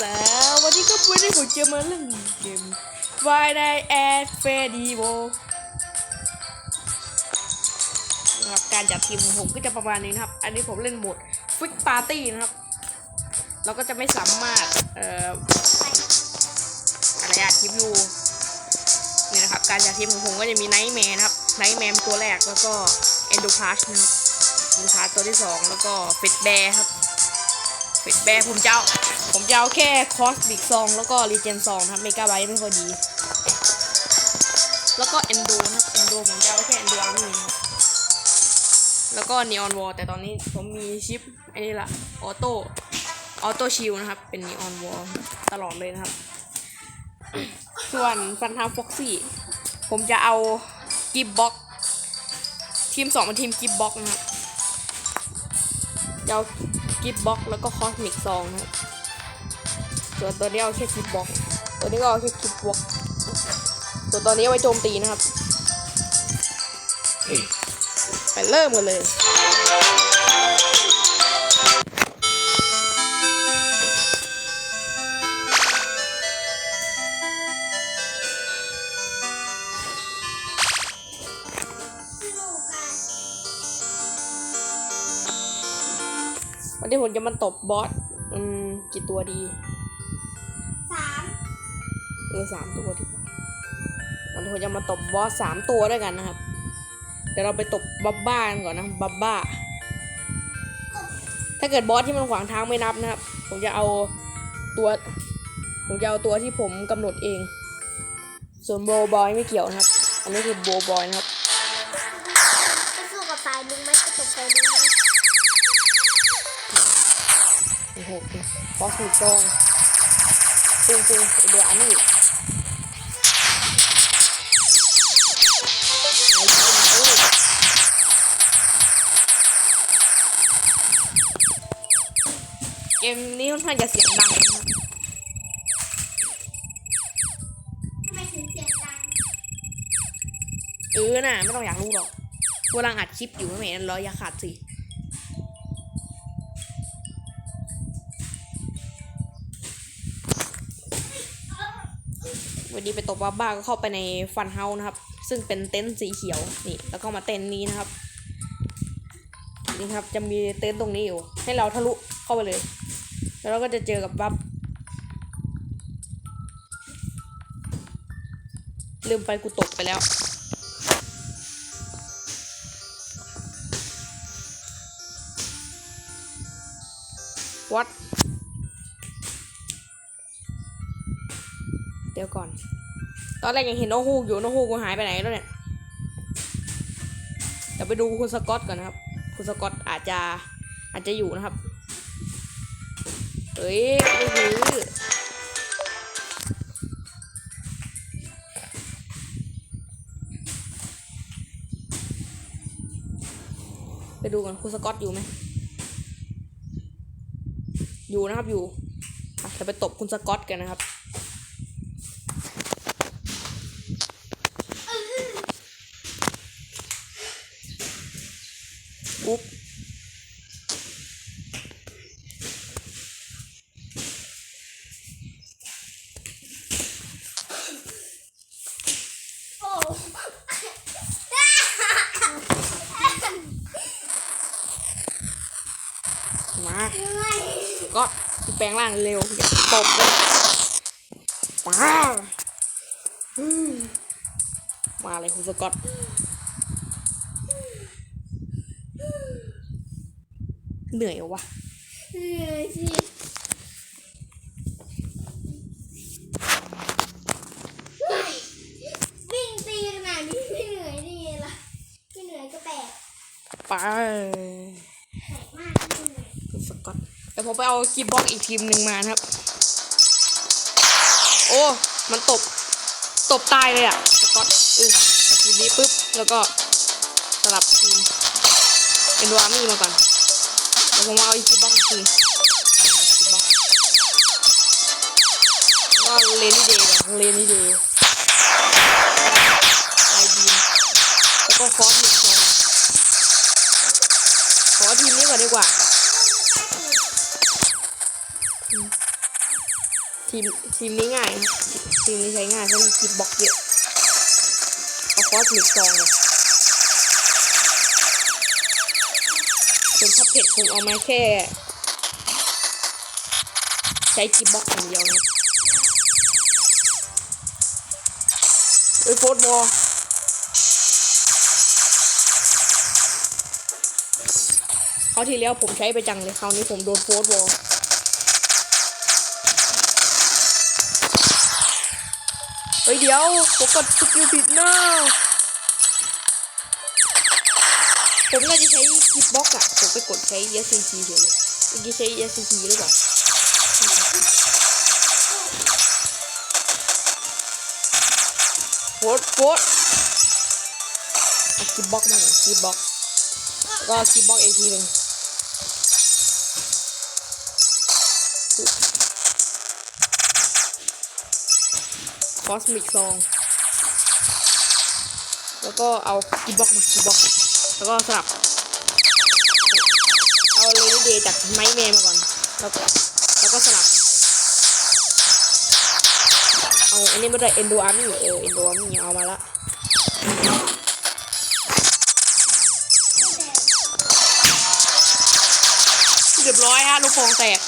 สวัสดีครับวันนี้ผมจะมาเล่นเกม Friday at Freddy w o นะครับการจัดทีมของผมก็จะประมาณนี้นะครับ อันนี้ผมเล่นโหมด Quick Party นะครับ เราก็จะไม่สามารถ เอ่ออะไรอะทีมยูเนี่ยนะครับ การจัดทีมของผมก็จะมีไนท์แมนะครับไนท์แมนตัวแรกแล้วก็เอนโดพาชนะครับเอนโดพาชตัวที่สองแล้วก็ฟิตแบร์ครับ แบร์ผมจะเอาผมจะเอาแค่คอสบิกซองแล้วก็รีเจนซองครับเมกาไบต์ไม่ค่อยดี แล้วก็เอนโดนะครับเอนโดผมจะเอาแค่เอนโดอาร์มี่ครับแล้วก็นีออนวอลแต่ตอนนี้ผมมีชิปอันนี้ละออโต้ออโต้ชิลนะครับ เป็นนีออนวอลตลอดเลยนะครับ ส่วนฟันทามฟ็อกซี่ผมจะเอากิฟบ็อกทีมสองเป็นทีมกิฟบ็อกนะครับจะเอา กิฟบ็อกแล้วก็คอสมิกซองนะครับส่วนตัวนี้เอาแค่กิฟบ็อกตัวนี้ก็เอาแค่กิฟบ็อกส่วนตัวนี้เอาไว้โจมตีนะครับไปเริ่มกันเลย นนี้ผมจะมาตบบอส อืม กี่ตัวดี สามเออสามตัวดีกว่าวันนี้ผมจะมาตบบอสสามตัวด้วยกันนะครับ เดี๋ยวเราไปตบบับบ้ากันก่อนนะ บับบ้า ถ้าเกิดบอสที่มันขวางทางไม่นับนะครับ ผมจะเอาตัว ผมจะเอาตัวที่ผมกำหนดเอง ส่วนโบบอยไม่เกี่ยวนะครับ อันนี้คือโบบอยนะครับจะสู้กับสายลุงไหมจะตกสายลุง หมโอ้โหบอสมีกล้องปุ้งปุ้งเดี๋ยวอันนี้เกมนี้ค่อนข้างจะเสียงดังนะครับทำไมถึงเสียงดังเออน่ะ ไม่ต้องอยากรู้หรอกกำลังอัดคลิปอยู่ไม่เห็นร้อยอย่าขาดสิ วันนี้ไปตบบ้าบ้าก็เข้าไปในฟันเฮานะครับ ซึ่งเป็นเต็นท์สีเขียวนี่ แล้วก็มาเต็นท์นี้นะครับนี่ครับจะมีเต็นท์ตรงนี้อยู่ ให้เราทะลุเข้าไปเลย แล้วเราก็จะเจอกับบับลืมไปกูตกไปแล้ว วัด เดี๋ยวก่อน ตอนแรกยังเห็นน้องฮูกอยู่น้องฮูกกูหายไปไหนแล้วเนี่ยเดี๋ยวไปดูคุณสกอตก่อนนะครับ คุณสกอตอาจจะอาจจะอยู่นะครับ เฮ้ยไม่ถือไปดูกันคุณสกอตอยู่ไหม อยู่นะครับอยู่อะเราไปตบคุณสกอตกันนะครับุ๊บ มา ก็แปลงร่างเร็วอย่าตบเลยมามมาเลยคุณสกอต เหนื่อยวะเหนื่อยสิวิ่งตีขนาดนี้ไม่เหนื่อยได้ไงล่ะไม่เหนื่อยก็แปลกไปแปลกมากไม่เหนื่อยคุณสกอตเดี๋ยวผมไปเอากีบ็อกอีกทีมหนึ่งมานะครับ โอ้ มันตบ ตบตายเลยอะ สกอตออเอาทีมนี้ปุ๊บ แล้วก็สลับทีม เป็นวามี่มาก่อน ดี๋ยวผมเอาอีกกีบ็อกอีกทีกีบ็เลนี่เดย์เลนี่เดย์ไอบีมแล้วก็คอสมิกซองขอทีมนี้ก่อนดีกว่า ทีมทีมนี้ง่าย ทีมนี้ใช้ง่ายเพราะมีกิบบล็อกเยอะเอาคอสมิกซองเลย ส่วนพับเผ็ดผมเอามาแค่ ใช้กิบบ็อกอย่างเดียวนะเอ้ยโฟร์บอลเขาที่แล้วผมใช้ไปจังเลยคราวนี้ผมโดนโฟร์บอลเฮ้ยเดี๋ยวผมกดสกิลผิดเนอะ ผมน่าจะใช้กิฟบ็อกอะผมไปกดใช้ SCP เฉยเลยเมื่อกี้ใช้ SCP หรือเปล่าโฟดโฟดเอากิฟบ็อกมาก่อนกิฟบ็อกแล้วก็กิฟบ็อกอีกทีหนึ่งคอสมิกซอง แล้วก็เอากิฟบ็อกมากิฟบ็อก แล้วก็สลับ เอาเลนเดย์จากไมค์แมนมาก่อน แล้วก็แล้วก็สลับ เอาอันนี้มาได้เอนโดอาร์มี่เออเอนโดอาร์มี่เอามาละเรียบร้อยฮะลูกโป่งแตก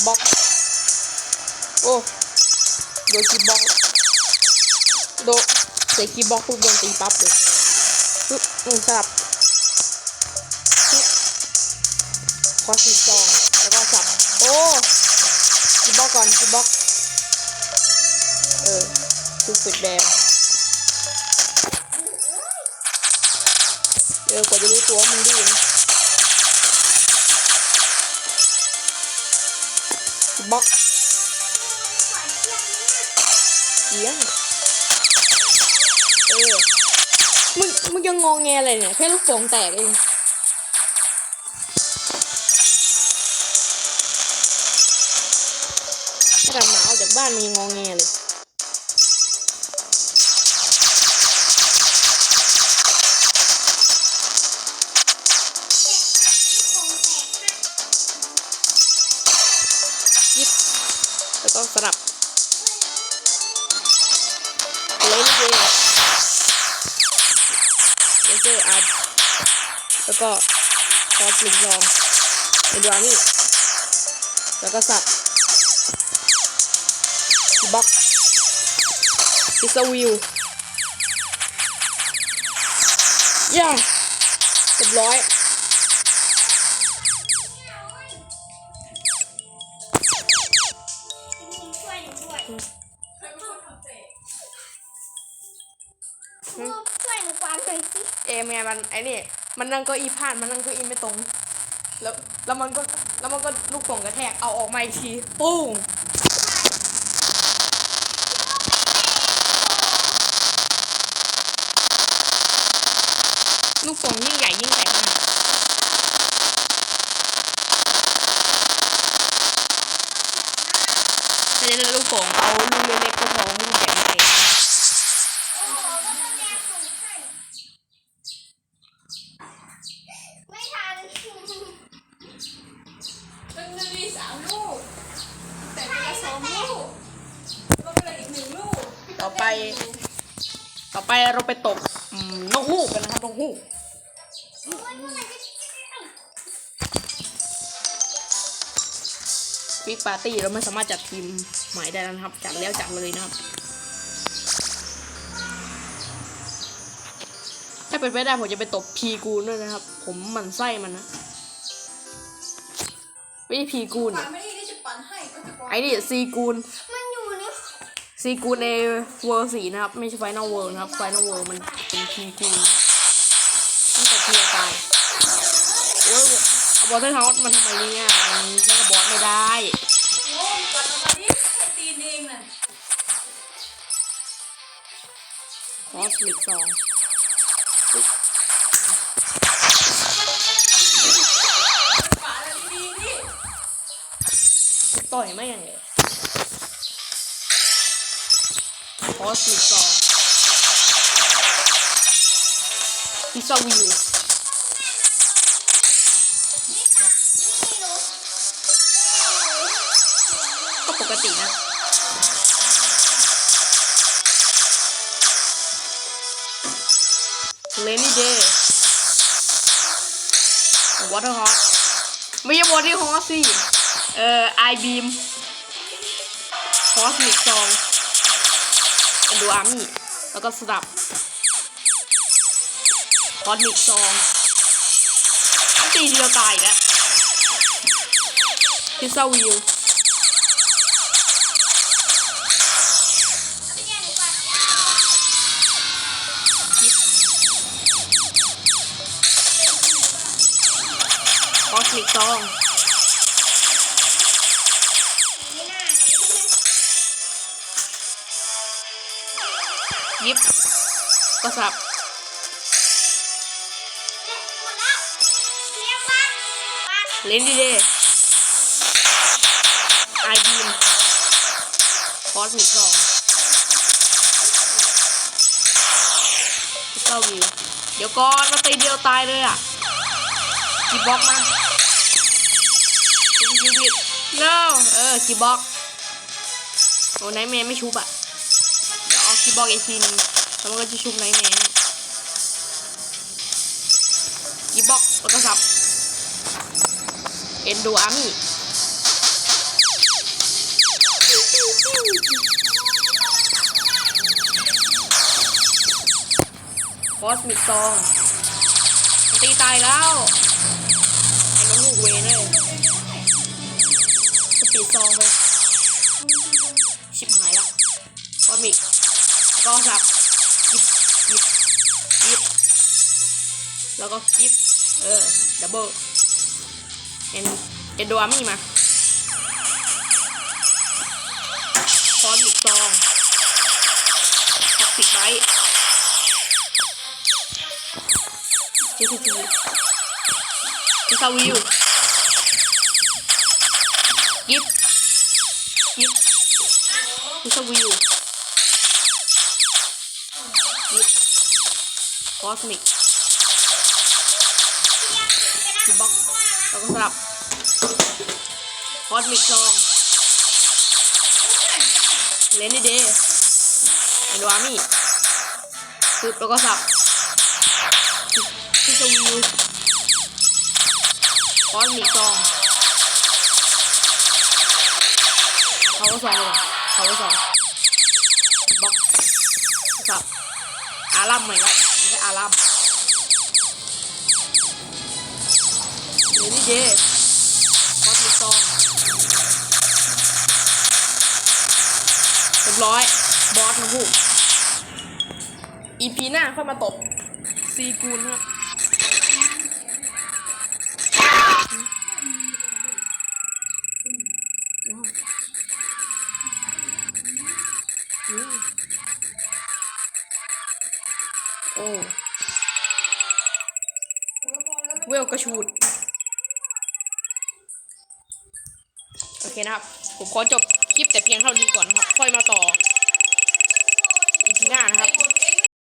กีบ็อก โอ้โดนกีบล็อกโดนใส่กีบล็อกปุ๊บโดนตีปั๊บเลยปึ๊บอืมสลับปึ๊บคอสิซองแล้วก็สับ โอ้กีบล็อกก่อนกีบล็อก เออคือฝึกแดงเออกว่าจะรู้ตัวมึงดื้อนะ กีบ็อกเลี้ยงเออมึงมึงยังงองแงอะไรเนี่ย แค่ลูกโป่งแตกเองกระหมาออกจากบ้านมึงยังงองแงเลย เลนเจอาร์แล้วก็คอสลิงซองเอ็นดรานี่แล้วก็สับบ็อกพิซวิวย่าเรียบร้อยช่วยหนูด้วย เอมไงมันไอ้นี่มันนั่งเก็อีพลาดมันนั่งเก็อีไม่ตรง แล้วแล้วมันก็แล้วมันก็ลูกโป่งกระแทกเอาออกมาอีกทีปุ้งลูกโป่งยิ่งใหญ่ยิ่งแตกนะแต่จะลูกโป่งเอาลูกเล็กๆก็พอลูกใหญ่ไม่แตก โอ้โหก็ต้องแยกส่งให้ไม่ทัน มันจะมีสามลูก แต่เป็นละสองลูกก็เป็นอีกหนึ่งลูก ต่อไป ต่อ ไปเราไปตกอืมนกฮูกกันนะครับนกฮูกโอ้ยเมื่อไหร่จะฟิกปาร์ตี้เราไม่สามารถจัดทีมใหม่ได้แล้วนะครับ จัดแล้วจัดเลยนะครับ ถ้าเป็นไปได้ผมจะไปตบพีกูนด้วยนะครับ ผมหมันไส้มันนะไม่ใช่พีกูนปั่อะนไม่ได้ที่จะปั่นให้ก็จะปั่นไอ้นี่ซีกูนมันอยู่ใน ซีกูนในเวอร์สีนะครับ ไม่ใช่ไฟนอลเวิร์นะครับ ไฟนอลเวิร์มันเป็นพีกูนตั้งแต่พีตายโอ้ยเอาบอลเทอร์เฮาส์มันทำไมเนี่ยมันใช้กับบอสไม่ได้โอ้ยปั่นออกมาดิแค่ตีนเองน่ะคอสมิกสองป่าอะไรดีๆดิต่อยไม่ยังไง คอสมิกซองพิซซ่าวิวก็ปกตินะเลนี่เดย์วอเตอร์ฮอสไม่ใช่วอเตอร์ฮอสสิ เอ่อไอบีมคอสมิกซอง เป็นดูอาร์มี่ แล้วก็สลับคอสมิกซองตีเดียวตายแล้วพิซซ่าวิวคอสมิกซอง ยิบก็สับเล่นหมดแล้วเรียกว่าว่าเลนดีเดย์ไอบีมคอสมิกซองพิซซ่าวิว เดี๋ยวก่อนมาตีเดียวตายเลยอะกีบ็อกมายิบยิบยิบ no เออกีบ็อกโอ้ไนท์แมนไม่ชุบอะ เดี๋ยวเอากีบ็อกอีกทีนึงแล้วมันก็จะชุบไนแมนกีบ็อกแล้วก็สับเอ็นดูอาร์มี่คอสมิกซองตีตายแล้วไอ้น้องลูกเวเลยสปีดซองไป ก็สับยิบยิบยิบแล้วก็ยิบเออดับเบิลเอ็นเอ็นโดอามี่มาคอนมิกซองท็อกซิกไบท์เจสซีพิซาวิว คอสมิกคิบ็อกแล้วก็สลับคอสมิกซองเลนนี่เดย์เอ็นวามี่ปึ๊บแล้วก็สับพิซวิวคอสมิกซองเขาก็สองเลยเขาก็สองบล็อกสับอารัมใหม่ละ ร้อย บอสนะพูอีพีหน้าค่อยมาตบซีกูนฮะโอ้เวลกระชูด โอเคนะครับ ผมขอจบ คลิปแต่เพียงเท่านี้ก่อนนะครับ ค่อยมาต่ออีพีหน้านะครับ